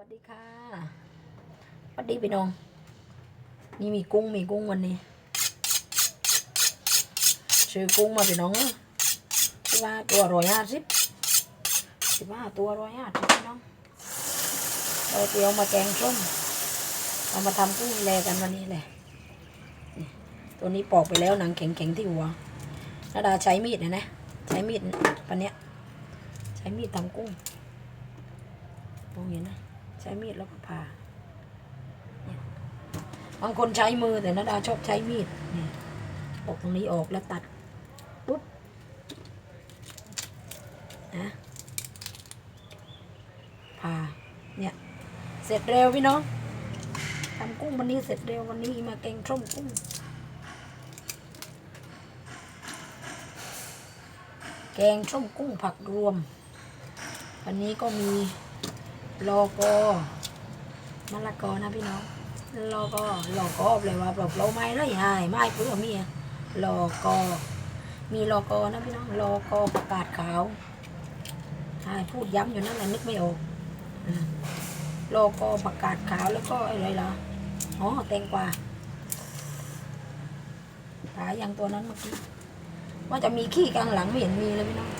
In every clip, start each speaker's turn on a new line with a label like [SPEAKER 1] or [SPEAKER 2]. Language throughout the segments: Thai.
[SPEAKER 1] วัสดีค่ะสวัสดีพี่น้อง นี่มีกุ้งมีกุ้งวันนี้ซื้อกุ้งมาพี่น้องสิบห้าตัวร้อยห้าสิบสิบห้าตัวร้อยห้าสิบพี่น้องเราเตรียมมาแกงส้มเอามาทำกุ้งแลกันวันนี้แหละตัวนี้ปอกไปแล้วหนังแข็งๆที่หัวนาดาใช้มีดนะนะใช้มีดปันเนี้ยใช้มีดทำกุ้งมองเห็นนะ ช้มีดแล้วก็ผ่าบางคนใช้มือแต่นาดาชอบใช้มีดนี่ออกตรงนี้ออกแล้วตัดปุ๊บนะผ่าเนี่ยเสร็จเร็วพี่น้องทำกุ้งวันนี้เสร็จเร็ววันนี้มาแกงส้มกุ้งแกงส้มกุ้งผักรวม วันนี้ก็มี ลโก้มะละกอนะพี่น้องโลโก้โลโก้เลยว่าแบบเราไม่ได้หายไม่เพื่อมีโลโก้มีโลโก้นะพี่น้องโลโก้ประกาศขาวใช่พูดย้ำอยู่นั่นแหละนึกไม่ออกโลโก้ประกาศขาวแล้วก็อะไรล่ะอ๋อแตงกวาขายอย่างตัวนั้นเมื่อกี้ว่าจะมีขี้กลางหลังไม่เห็นมีเลยพี่น้อง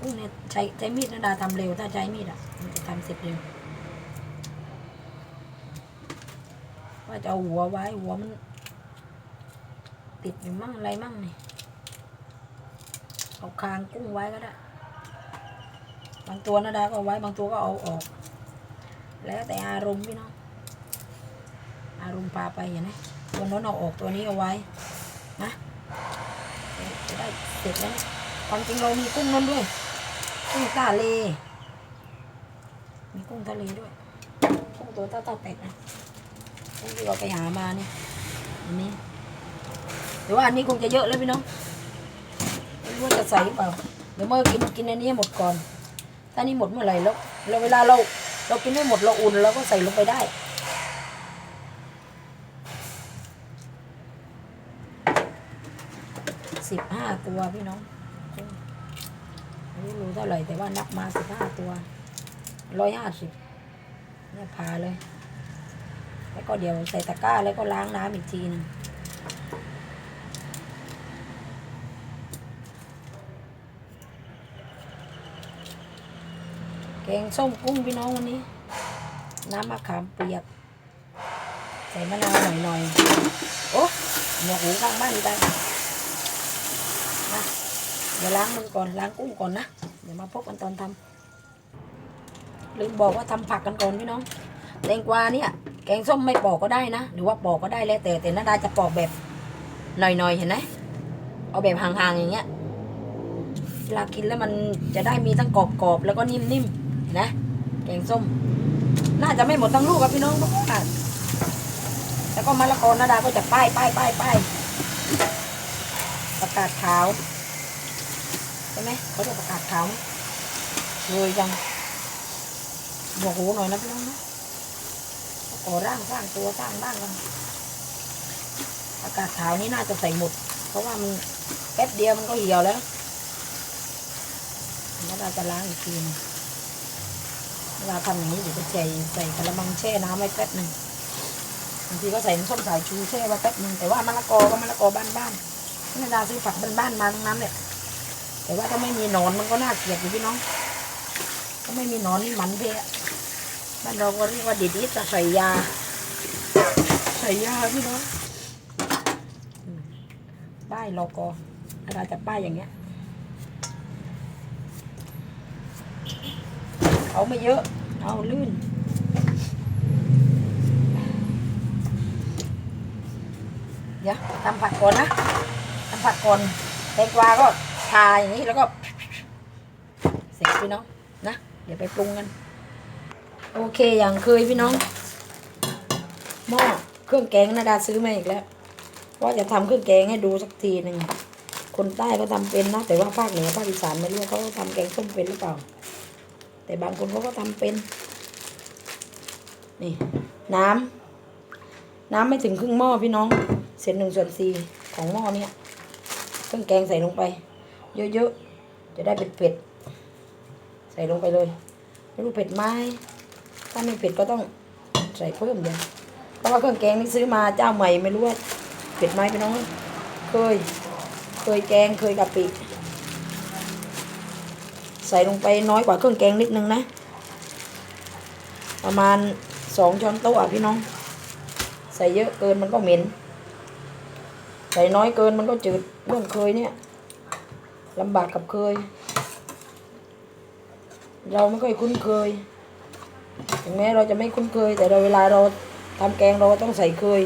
[SPEAKER 1] กุ้งเนี่ยใช้ใช้มีดนาดาทำเร็วถ้าใช้มีดอะ มันจะทำเสร็จเร็วว่าจะเอาหัวไว้หัวมัน ติดอยู่มั่งอะไรมั่งนี่เอาคางกุ้งไว้ก็ได้ บางตัวนาดาก็เอาไว้บางตัวก็เอาออก แล้วแต่อารมณ์พี่น้องอารมณ์พาไปอย่างนี้ตัวน้นเอาออกตัวนี้เอาไว้นะจะได้เสร็จแล้วความจริงเรามีกุ้งนั่นด้วย กุ้งทะเล มีกุ้งทะเลด้วย กุ้งตัวเต้าๆเป็ดนะกุ้งที่เราไปหามาเนี่ยอันนี้หรือว่าอันนี้คงจะเยอะแล้วพี่น้องไม่รู้ว่าจะใส่หรือเปล่า เดี๋ยวเมื่อกินกินอันนี้ให้หมดก่อน ถ้านี่หมดเมื่อไหร่แล้วเราเวลาเราเรากินไม่หมดเราอุ่นเราก็ใส่ลงไปได้สิบห้าตัวพี่น้อง ไม่รู้เท่าไหร่แต่ว่านับมาสิบห้าตัวร้อยห้าสิบเนี่ยพาเลย แล้วก็เดี๋ยวใส่ตะกร้าแล้วก็ล้างน้ำอีกทีหนึงแกงส้มกุ้งพี่น้องวันนี้ น้ำมะขามเปียก ใส่มะนาวหน่อยๆ โอ้หมวกหูข้างบ้านได้นะ เดี๋ยวล้างมือก่อนล้างกุ้งก่อนนะ เดี๋ยวมาพบกันตอนทำลืมบอกว่าทำผักกันก่อนพี่น้องแตงกวาเนี่ยแกงส้มไม่ปอกก็ได้นะ หรือว่าปอกก็ได้แล้วแต่แต่นาดาจะปอกแบบหน่อยๆเห็นไหมเอาแบบห่างๆอย่างเงี้ยเวลากินแล้วมันจะได้มีทั้งกรอบๆแล้วก็นิ่มๆนะ แกงส้ม น่าจะไม่หมดทั้งลูกครับพี่น้องเพราะว่าแล้วก็มะละกอนาดาก็จะป้ายป้ายป้ายป้ายประกาศขาว ช่ไหมเขาจะประกาศขาวเลยจังบอกหูหน่อยนะพี่น้องนะก่อร่างสร้างตัวสร้างบ้านกันประกาศขาวนี้น่าจะใส่หมด เพราะว่ามันแป๊บเดียวมันก็เหี่ยวแล้วแล้วเราจะล้างอีกทีนึงเวลาทำอย่างนี้เดี๋ยวจะใส่ใส่กระมังแช่น้ำไว้แป๊บหนึ่งบางทีก็ใส่น้ำส้มสายชูแช่ไว้แป๊บหนึ่งแต่ว่ามะละกอก็มะละกอบ้านๆนี่ดาซื้อผักบ้านๆมาทั้งนั้นเลย แต่ว่าถ้าไม่มีหนอนมันก็น่าเกลียดอยู่พี่น้อง ถ้าไม่มีหนอนนี่มันเพะบ้านเราก็เรียกว่าดิดิจะใส่ยา ใส่ยาพี่น้องป้ายโลโกเราจะป้ายอย่างเงี้ยเอาไม่เยอะ เอาลื่นเดี๋ยวทำผักก่อนนะทำผักก่อนแตงกวาก็ ทาอย่างนี้แล้วก็ เสร็จพี่น้องนะ เดี๋ยวไปปรุงกัน โอเคอย่างเคยพี่น้องหม้อเครื่องแกงนาดาซื้อมาอีกแล้วว่าจะทำเครื่องแกงให้ดูสักทีหนึ่งคนใต้ก็ทำเป็นนะแต่ว่าภาคเหนือภาคอีสานไม่รู้เขาทำแกงส้มเป็นหรือเปล่า แต่บางคนเขาก็ทำเป็น นี่ น้ำน้ำไม่ถึงครึ่งหม้อพี่น้อง เศษหนึ่งส่วนสี่ของหม้อเนี้ยเครื่องแกงใส่ลงไป เยอะๆ จะได้เผ็ดๆ ใส่ลงไปเลย ไม่รู้เผ็ดไหมถ้าไม่เผ็ดก็ต้องใส่เพิ่มเดี๋ยวเพราะว่าเครื่องแกงนี่ซื้อมาเจ้าใหม่ไม่รู้ว่าเผ็ดไหมพี่น้อง เคย เคยแกงเคยกะปิ ใส่ลงไปน้อยกว่าเครื่องแกงนิดนึงนะ ประมาณสองช้อนโต๊ะอะพี่น้อง ใส่เยอะเกินมันก็เหม็น ใส่น้อยเกินมันก็จืดเรื่องเคยเนี่ย ลำบากกับเคย เราไม่ค่อยคุ้นเคย ถึงแม้เราจะไม่คุ้นเคย แต่เราเวลาเราทำแกงเราต้องใส่เคย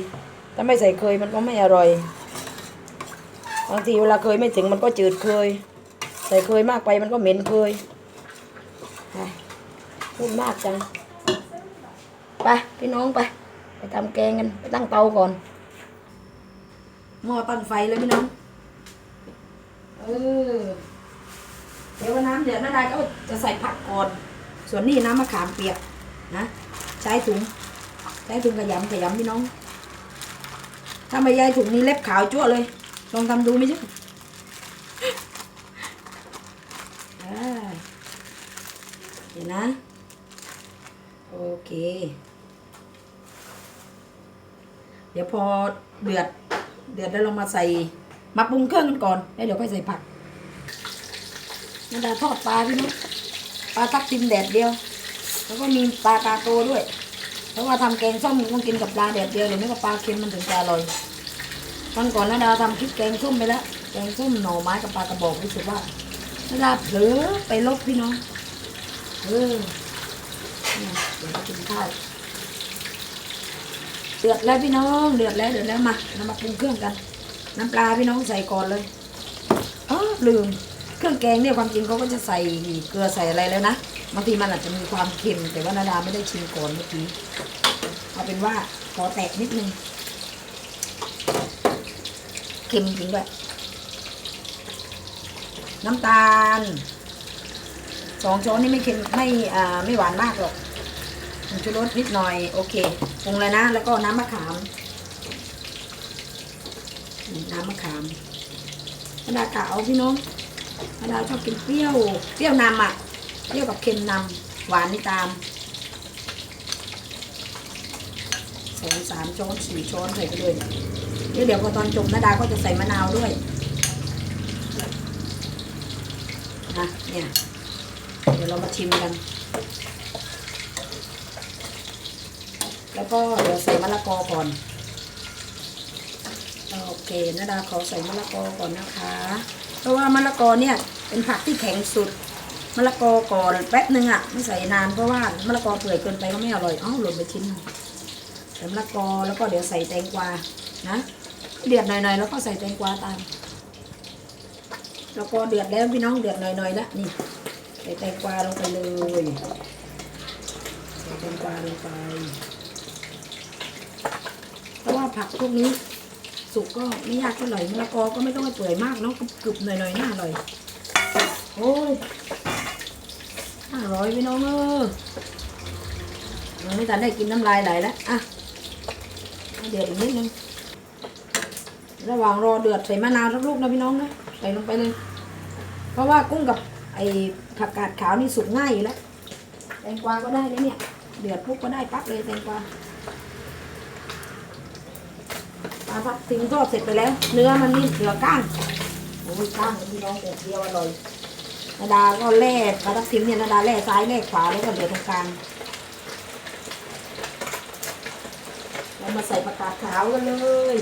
[SPEAKER 1] ถ้าไม่ใส่เคยมันก็ไม่อร่อย บางทีเวลาเคยไม่ถึงมันก็จืดเคย ใส่เคยมากไปมันก็เหม็นเคยพูดมากจัง ไปพี่น้องไป ไปทำแกงกัน ไปตั้งเตาก่อนหม้อตั้งไฟเลยพี่น้อง เออ เดี๋ยววันน้ำเดือดน้าดาก็จะใส่ผักก่อน ส่วนนี้น้ำมะขามเปียกนะ ใช้ถุง ใช้ถุงขยำขยำพี่น้อง ถ้าไม่ใช้ถุงนี้เล็บขาวจั่วเลย ลองทำดูไหมจ๊ะอ่เดี๋ยวนะ โอเค เดี๋ยวพอเดือด เดือดแล้วเรามาใส่ มาปรุงเครื่องกันก่อนแล้วเดี๋ยวค่อยใส่ผักนาดาทอดปลาพี่น้องปลาทับทิมแดดเดียว แล้วก็มีปลากาโตด้วย เพราะว่าทำแกงส้มต้องกินกับปลาแดดเดียวหรือไม่ก็ปลาเค็มมันถึงจะอร่อยวันก่อนนาดาทำคลิปแกงส้มไปแล้วแกงส้มหน่อไม้กับปลากระบอกรู้สึกว่านาดาเผลอไปลบพี่น้องเออเดี๋ยวกินข้าวเดือดแล้วพี่น้องเดือดแล้วเดือดแล้วมาเรามาปรุงเครื่องกัน น้ำปลาพี่น้องใส่ก่อนเลยอ๋อลืม เครื่องแกงเนี่ยความจริงเขาก็จะใส่เกลือใส่อะไรแล้วนะบางทีมันอาจจะมีความเค็ม แต่ว่านาดาไม่ได้ชิมก่อนเมื่อกี้เอาเป็นว่าขอแตะนิดนึงเค็มจริงด้วยน้ำตาลสองช้อนนี่ไม่เค็มไม่อ่าไม่หวานมากหรอกผงชูรสนิดหน่อย โอเคปรุงเลยนะ แล้วก็น้ำมะขาม น้ำมะขามธดากะเอาพี่น้องธดาชอบกินเปรี้ยวเปรี้ยวนำอะเปรี้ยวกับเค็มนำหวานนี่ตามสองสามช้อนสี่ช้อนใส่ไปเลยเดี๋ยวเดี๋ยวพอตอนจบนาดาก็จะใส่มะนาวด้วยนะเนี่ยเดี๋ยวเรามาชิมกัน แล้วก็เดี๋ยวใส่มะละกอก่อน โอเคนาดาขอใส่มะละกอก่อนนะคะ เพราะว่ามะละกอเนี่ยเป็นผักที่แข็งสุดมะละกอก่อนแป๊บนึงอะไม่ใส่นานเพราะว่ามะละกอเปื่อยเกินไปก็ไม่อร่อยอ้าวหล่นไปชิ้นหนึ่งใส่มะละกอแล้วก็เดี๋ยวใส่แตงกวานะเดือดหน่อยๆแล้วก็ใส่แตงกวาตามแล้วก็เดือดแล้วพี่น้องเดือดหน่อยๆแล้วนี่ใส่แตงกวาลงไปเลยใส่แตงกวาลงไปเพราะว่าผักพวกนี้ สุกก็ไม่ยากเท่าไหร่มะละกอก็ไม่ต้องให้เปื่อยมากเนาะกรึบๆหน่อยๆน่าอร่อยโอ้ยอร่อยพี่น้องเออยังไม่ทันได้กินน้ำลายไหลแล้วอะเดือดอีกนิดนึงระหว่างรอเดือดใส่มะนาวสักลูกนะพี่น้องนะใส่ลงไปเลย เพราะว่ากุ้งกับไอ้ผักกาดขาวนี่สุกง่ายอยู่แล้วแตงกวาก็ได้นะเนี่ย เดือดปุ๊บก็ได้ปั๊บเลยแตงกวา ปลาทับทิมทอดเสร็จไปแล้ว เนื้อมันนี่เหลือก้างโอ้ยก้างพี่น้องแต่เดียวอร่อยนาดาก็แล่ปลาทับทิมเนี่ยนาดาแล่ซ้ายแล่ขวาแล้วก็เหลือตรงกลางเรามาใส่ผักกาดขาวกันเลย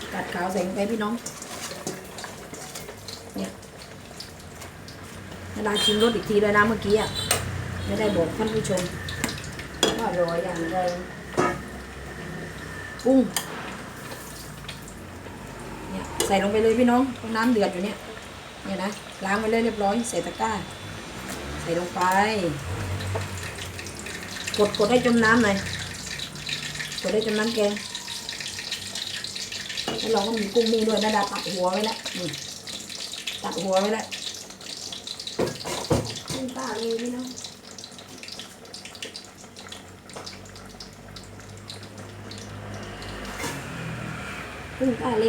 [SPEAKER 1] ผักกาดขาวใส่ลงไปพี่น้องเนี่ยนาดาชิมรสอีกทีเลยนะเมื่อกี้อะไม่ได้บอกท่านผู้ชมว่าอร่อยอย่างไรกุ้ง ใส่ลงไปเลยพี่น้องตรงน้ำเดือดอยู่เนี่ยเนี่ยนะล้างไปเลยเรียบร้อยใส่ตะกร้า ใส่ลงไป กดกดให้จมน้ำหน่อยกดให้จมน้ำแกงแล้วเราก็มีกุ้งมีด้วยนะดาตัดหัวไว้แล้วนี่ตัดหัวไว้แล้วกุ้งตาเลยพี่น้องกุ้งทะเล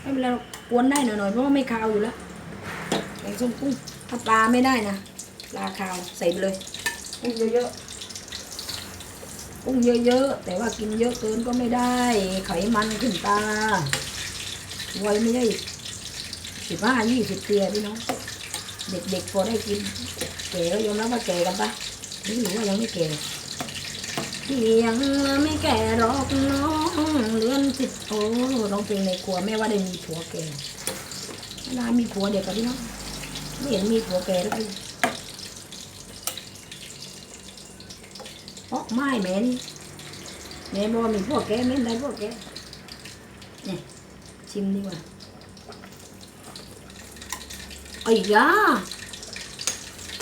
[SPEAKER 1] ไม่เป็นไรหรอกกวนได้หน่อยๆเพราะว่าไม่คาวอยู่แล้วแกงส้มกุ้งถ้าปลาไม่ได้นะปลาขาวใส่ไปเลยกุ้งเยอะๆกุ้งเยอะๆแต่ว่ากินเยอะเกินก็ไม่ได้ ไขมันขึ้นตาวัยไม่ได้สิบห้ายี่สิบเตียพี่น้องเด็กๆพอได้กินแก่ก็ยอมรับว่าแก่กันปะนี่หรือว่ายังไม่แก่ที่ยังไม่แก่หรอกน้องเลื่อนสิบ โอ้ร้องเพลงในครัวแม่ว่าได้มีผัวแก่เวลามีผัวเด็กกับพี่น้องไม่เห็นมีผัวแก่แล้วพี่อ๋อไม่แม่นี่แม่บอกมีผัวแก่แม่ได้ผัวแก่เนี่ยชิมดีกว่าไอ้ยา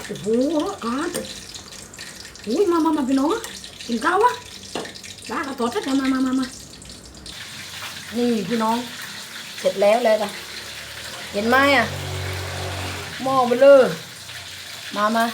[SPEAKER 1] โอ้โหการอุ้ยมามามาพี่น้องกินข้าววะลากระตอดกันมามามามา นี่พี่น้อง เสร็จแล้วเลยจ้ะเห็นไหมอะหม้อไปเลยมามา